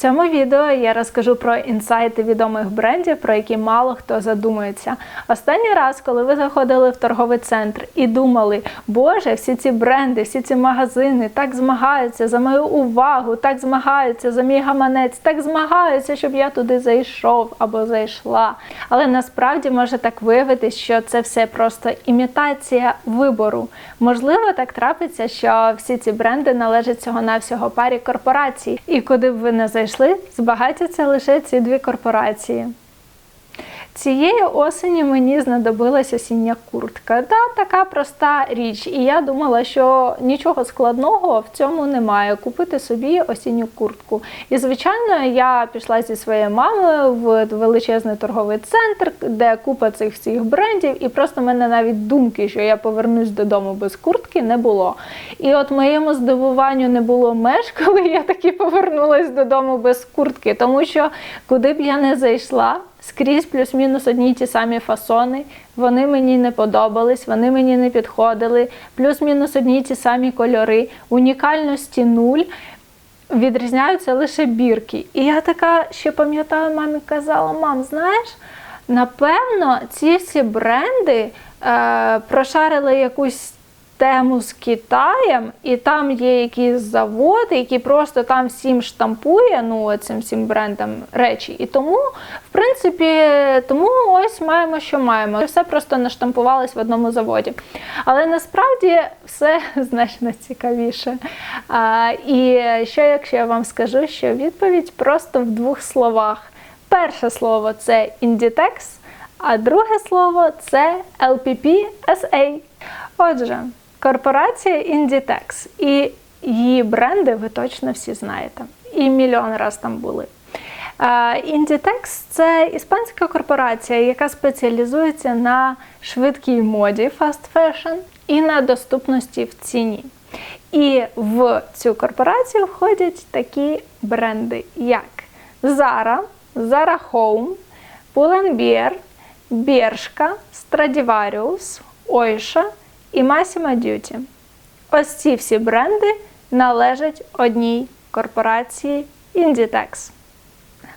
Цьому відео я розкажу про інсайти відомих брендів, про які мало хто задумується. Останній раз, коли ви заходили в торговий центр і думали, Боже, всі ці бренди, всі ці магазини так змагаються за мою увагу, так змагаються за мій гаманець, так змагаються, щоб я туди зайшов або зайшла. Але насправді може так виявитись, що це все просто імітація вибору. Можливо, так трапиться, що всі ці бренди належать всього навсього парі корпорацій, і куди б ви не зайшли, збагатяться лише ці дві корпорації. Цієї осені мені знадобилась осіння куртка. Та така проста річ. І я думала, що нічого складного в цьому немає. Купити собі осінню куртку. І, звичайно, я пішла зі своєю мамою в величезний торговий центр, де купа цих всіх брендів, і просто в мене навіть думки, що я повернусь додому без куртки, не було. І от моєму здивуванню не було меж, коли я таки повернулась додому без куртки, тому що куди б я не зайшла скрізь плюс-мінус одні й ті самі фасони. Вони мені не подобались, вони мені не підходили. Плюс-мінус одні й ті самі кольори, унікальності нуль. Відрізняються лише бірки. І я така ще пам'ятаю, мамі казала: мам, знаєш, напевно, ці всі бренди е, прошарили якусь тему з Китаєм, і там є якісь заводи, які просто там всім штампує, ну цим всім брендам речі. І тому, в принципі, тому ось маємо, що маємо. Все просто наштампувалось в одному заводі. Але насправді все значно цікавіше. А, І що, якщо я вам скажу, що відповідь просто в двох словах. Перше слово це Inditex, а друге слово це LPP SA. Отже, Корпорація Inditex і її бренди ви точно всі знаєте. І мільйон раз там були. Inditex – це іспанська корпорація, яка спеціалізується на швидкій моді fast fashion і на доступності в ціні. І в цю корпорацію входять такі бренди, як Zara, Zara Home, Pull&Bear, Bershka, Stradivarius, Oysha – і Massimo Duty. Ось ці всі бренди належать одній корпорації Inditex.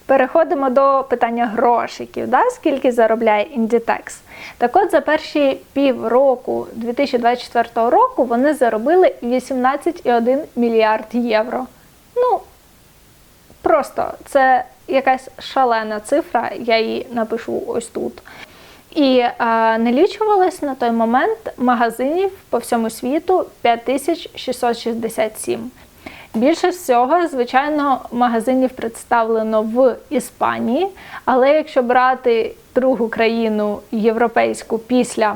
Переходимо до питання грошиків. Да? Скільки заробляє Inditex? Так от за перші півроку 2024 року вони заробили 18,1 мільярд євро. Ну, просто це якась шалена цифра, я її напишу ось тут. І а, налічувалось на той момент магазинів по всьому світу 5667. Більше всього, звичайно, магазинів представлено в Іспанії, але якщо брати другу країну європейську після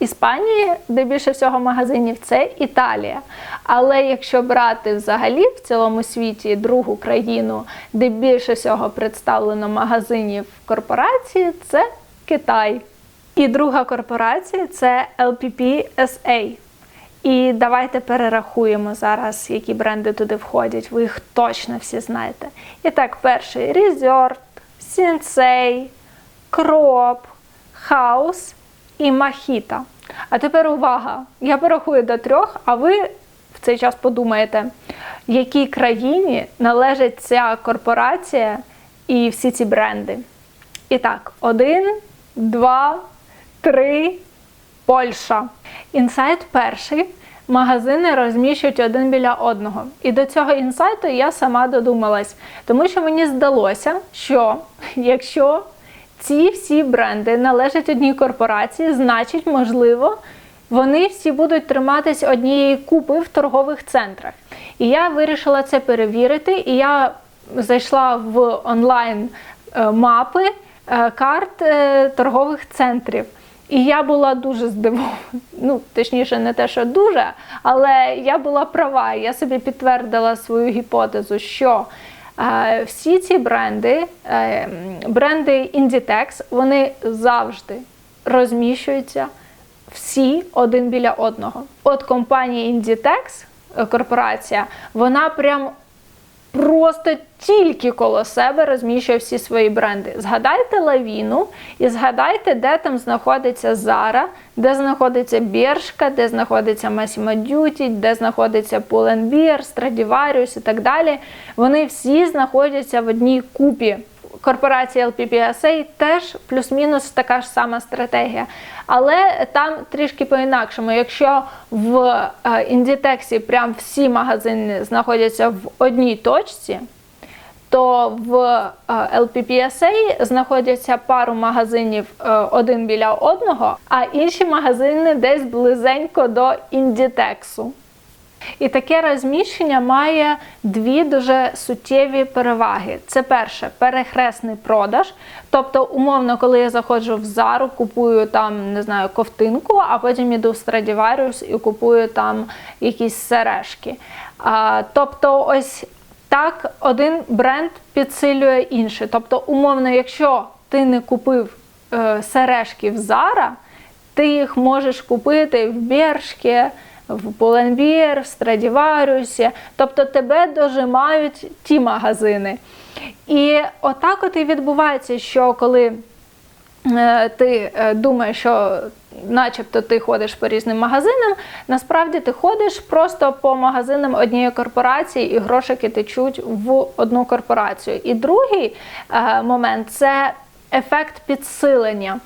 Іспанії, де більше всього магазинів, це Італія. Але якщо брати взагалі в цілому світі другу країну, де більше всього представлено магазинів корпорації, це Китай. І друга корпорація це LPP SA. І давайте перерахуємо зараз, які бренди туди входять. Ви їх точно всі знаєте. І так, перший Resort, Sensei, Crop, House і Machita. А тепер увага! Я порахую до трьох, а ви в цей час подумаєте, якій країні належить ця корпорація і всі ці бренди. І так, один два, три. Польща. Інсайт перший. Магазини розміщують один біля одного. І до цього інсайту я сама додумалась, тому що мені здалося, що якщо ці всі бренди належать одній корпорації, значить, можливо, вони всі будуть триматись однієї купи в торгових центрах. І я вирішила це перевірити, і я зайшла в онлайн е, мапи. Е, карт е, торгових центрів. І я була дуже здивована. Ну, точніше, не те, що дуже, але я була права. Я собі підтвердила свою гіпотезу, що е, всі ці бренди, бренди Inditex, вони завжди розміщуються всі один біля одного. От компанія Inditex, корпорація, вона прям просто тільки коло себе розміщує всі свої бренди. Згадайте лавіну і згадайте, де там знаходиться Zara, де знаходиться Бершка, де знаходиться Massimo Dutti, де знаходиться Pull&Bear, Stradivarius і так далі. Вони всі знаходяться в одній купі. Корпорація LPPSA теж плюс-мінус така ж сама стратегія. Але там трішки по-інакшому. Якщо в Індітексі прям всі магазини знаходяться в одній точці, то в е, LPPSA знаходяться пару магазинів е, один біля одного, а інші магазини десь близенько до Індітексу. І таке розміщення має дві дуже суттєві переваги. Це перше перехресний продаж. Тобто, умовно, коли я заходжу в Зару, купую там, не знаю, ковтинку, а потім іду в Stradivarius і купую там якісь сережки. А, Тобто, ось так один бренд підсилює інший. Тобто, умовно, якщо ти не купив е, сережки в Зара, ти їх можеш купити в Бершки, в Pull&Bear, в Страдіваріусі, тобто тебе дожимають ті магазини. І отак от і відбувається, що коли е, ти е, думаєш, що начебто ти ходиш по різним магазинам, насправді ти ходиш просто по магазинам однієї корпорації і грошики течуть в одну корпорацію. І другий е, момент це ефект підсилення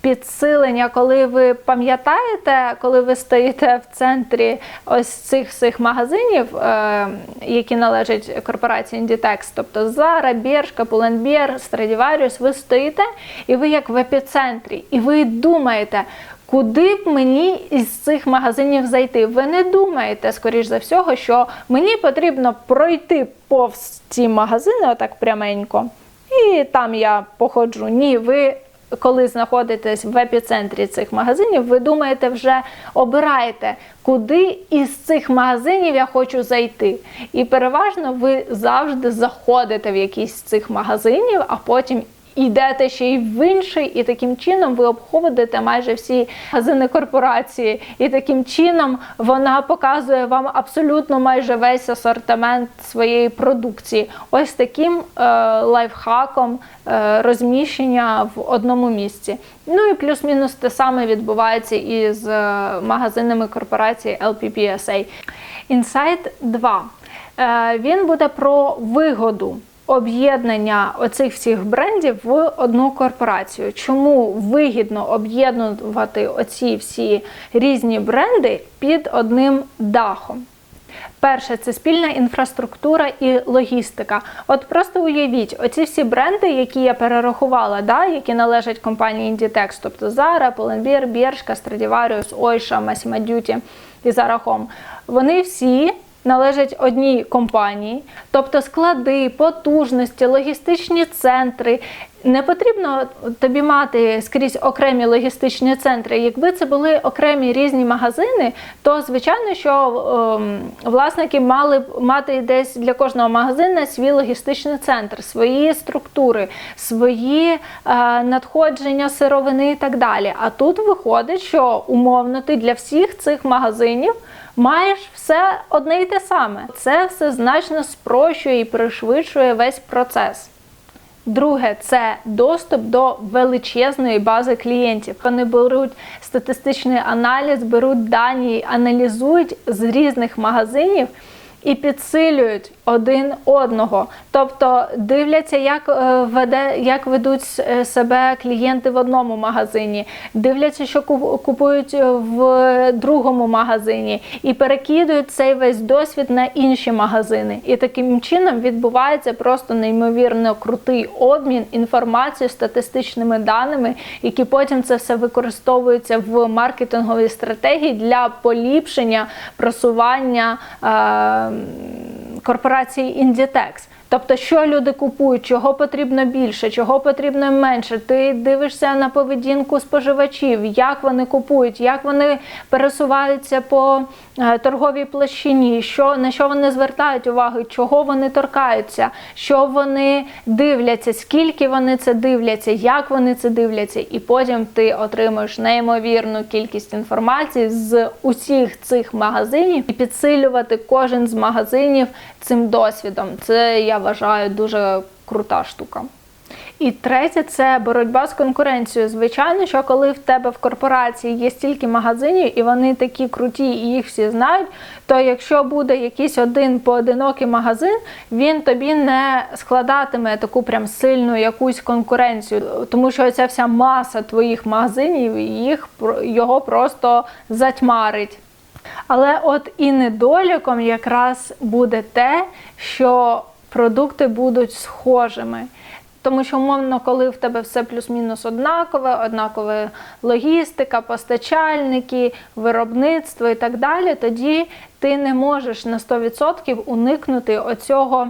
підсилення, коли ви пам'ятаєте, коли ви стоїте в центрі ось цих всіх магазинів, е, які належать корпорації Inditex, тобто Zara, Бершка, Pull&Bear, Stradivarius, ви стоїте і ви як в епіцентрі, і ви думаєте. Куди б мені із цих магазинів зайти? Ви не думаєте, скоріш за всього, що мені потрібно пройти повз ці магазини, отак пряменько, і там я походжу. Ні, ви коли знаходитесь в епіцентрі цих магазинів, ви думаєте, вже обираєте, куди із цих магазинів я хочу зайти. І переважно ви завжди заходите в якийсь з цих магазинів, а потім йдете ще й в інший, і таким чином ви обходите майже всі магазини корпорації. І таким чином вона показує вам абсолютно майже весь асортимент своєї продукції. Ось таким е, лайфхаком е, розміщення в одному місці. Ну і плюс-мінус те саме відбувається і з е, магазинами корпорації LPPSA. Insight 2. Е, він буде про вигоду об'єднання оцих всіх брендів в одну корпорацію. Чому вигідно об'єднувати оці всі різні бренди під одним дахом? Перше, це спільна інфраструктура і логістика. От просто уявіть, оці всі бренди, які я перерахувала, да, які належать компанії Inditex, тобто Zara, Pull&Bear, Bershka, Stradivarius, Oysha, Massimo Dutti і Zara Home, вони всі належать одній компанії, тобто склади, потужності, логістичні центри. Не потрібно тобі мати скрізь окремі логістичні центри. Якби це були окремі різні магазини, то звичайно, що е, власники мали б мати десь для кожного магазину свій логістичний центр, свої структури, свої е, надходження сировини і так далі. А тут виходить, що умовно ти для всіх цих магазинів маєш все одне й те саме. Це все значно спрощує і пришвидшує весь процес. Друге, це доступ до величезної бази клієнтів. Вони беруть статистичний аналіз, беруть дані, аналізують з різних магазинів і підсилюють один одного. Тобто дивляться, як е, веде, як ведуть е, себе клієнти в одному магазині, дивляться, що купують в другому магазині, і перекидують цей весь досвід на інші магазини. І таким чином відбувається просто неймовірно крутий обмін інформацією, статистичними даними, які потім це все використовуються в маркетинговій стратегії для поліпшення просування. Е корпорації Inditex. Тобто, що люди купують, чого потрібно більше, чого потрібно менше. Ти дивишся на поведінку споживачів, як вони купують, як вони пересуваються по е, торговій площині, що на що вони звертають увагу, чого вони торкаються, що вони дивляться, скільки вони це дивляться, як вони це дивляться, і потім ти отримуєш неймовірну кількість інформації з усіх цих магазинів і підсилювати кожен з магазинів цим досвідом. Це я вважаю дуже крута штука. І третє це боротьба з конкуренцією. Звичайно, що коли в тебе в корпорації є стільки магазинів, і вони такі круті, і їх всі знають, то якщо буде якийсь один поодинокий магазин, він тобі не складатиме таку прям сильну якусь конкуренцію, тому що ця вся маса твоїх магазинів їх його просто затьмарить. Але от і недоліком якраз буде те, що продукти будуть схожими. Тому що, умовно, коли в тебе все плюс-мінус однакове, однакове логістика, постачальники, виробництво і так далі, тоді ти не можеш на 100% уникнути оцього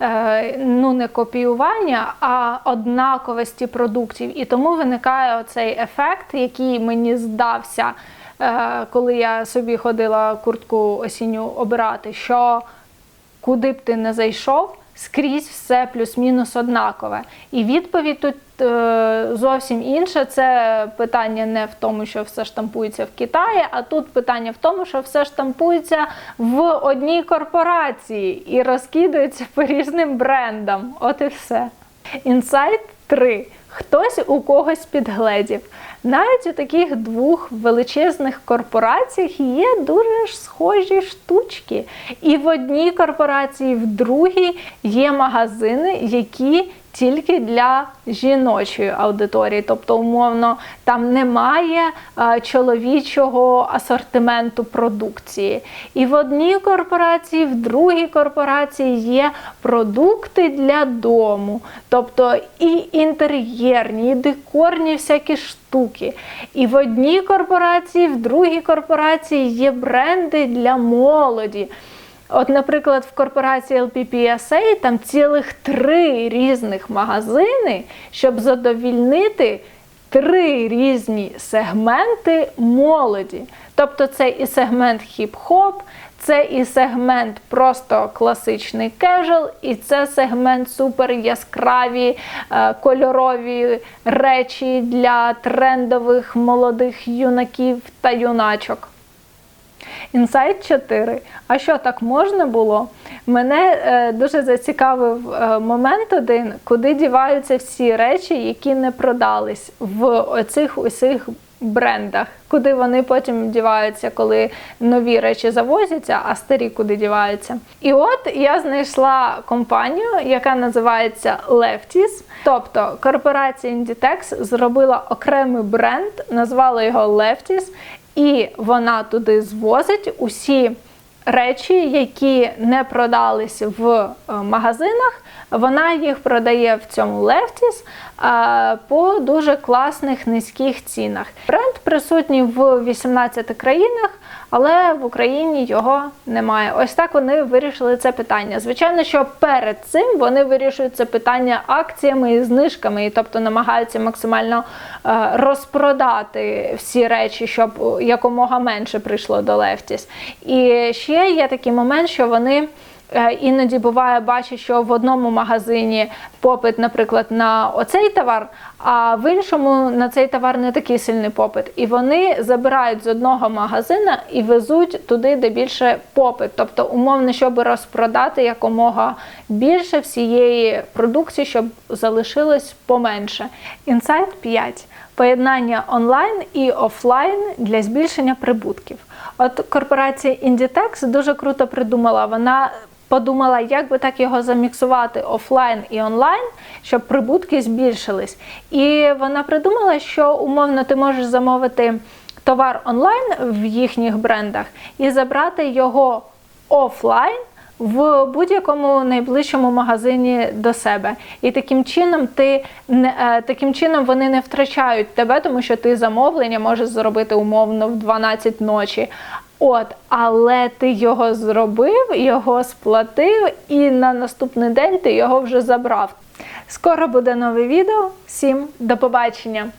е, ну, не копіювання, а однаковості продуктів. І тому виникає оцей ефект, який мені здався, е, коли я собі ходила куртку осінню обирати, що куди б ти не зайшов, скрізь все плюс-мінус однакове. І відповідь тут е, зовсім інша. Це питання не в тому, що все штампується в Китаї, а тут питання в тому, що все штампується в одній корпорації і розкидується по різним брендам. От і все. Інсайт 3. Хтось у когось підгледів. Навіть у таких двох величезних корпораціях є дуже ж схожі штучки. І в одній корпорації, в другій є магазини, які тільки для жіночої аудиторії, тобто, умовно, там немає е, чоловічого асортименту продукції. І в одній корпорації, в другій корпорації є продукти для дому, тобто і інтер'єрні, і декорні всякі штуки. І в одній корпорації, в другій корпорації є бренди для молоді. От, наприклад, в корпорації LPPSA там цілих три різних магазини, щоб задовільнити три різні сегменти молоді. Тобто це і сегмент хіп-хоп, це і сегмент просто класичний кежуал, і це сегмент супер яскраві е, кольорові речі для трендових молодих юнаків та юначок. Інсайт 4. А що так можна було? Мене е, дуже зацікавив е, момент один, куди діваються всі речі, які не продались в оцих усіх брендах, куди вони потім діваються, коли нові речі завозяться, а старі куди діваються. І от я знайшла компанію, яка називається Lefties. Тобто корпорація Inditex зробила окремий бренд, назвала його Lefties, і вона туди звозить усі речі, які не продались в е, магазинах. Вона їх продає в цьому лефтіс, е, по дуже класних низьких цінах. Бренд присутній в 18 країнах, але в Україні його немає. Ось так вони вирішили це питання. Звичайно, що перед цим вони вирішують це питання акціями і знижками, і тобто намагаються максимально е, розпродати всі речі, щоб якомога менше прийшло до Лефтіс. І ще є такий момент, що вони. Е, Іноді буває, бачу, що в одному магазині попит, наприклад, на оцей товар, а в іншому на цей товар не такий сильний попит. І вони забирають з одного магазина і везуть туди, де більше попит. Тобто, умовно, щоб розпродати якомога більше всієї продукції, щоб залишилось поменше. Інсайт 5. Поєднання онлайн і офлайн для збільшення прибутків. От корпорація Inditex дуже круто придумала. Вона подумала, як би так його заміксувати офлайн і онлайн, щоб прибутки збільшились. І вона придумала, що умовно ти можеш замовити товар онлайн в їхніх брендах і забрати його офлайн. В будь-якому найближчому магазині до себе, і таким чином ти е, таким чином вони не втрачають тебе, тому що ти замовлення можеш зробити умовно в 12 ночі. От, але ти його зробив, його сплатив, і на наступний день ти його вже забрав. Скоро буде нове відео. Всім до побачення!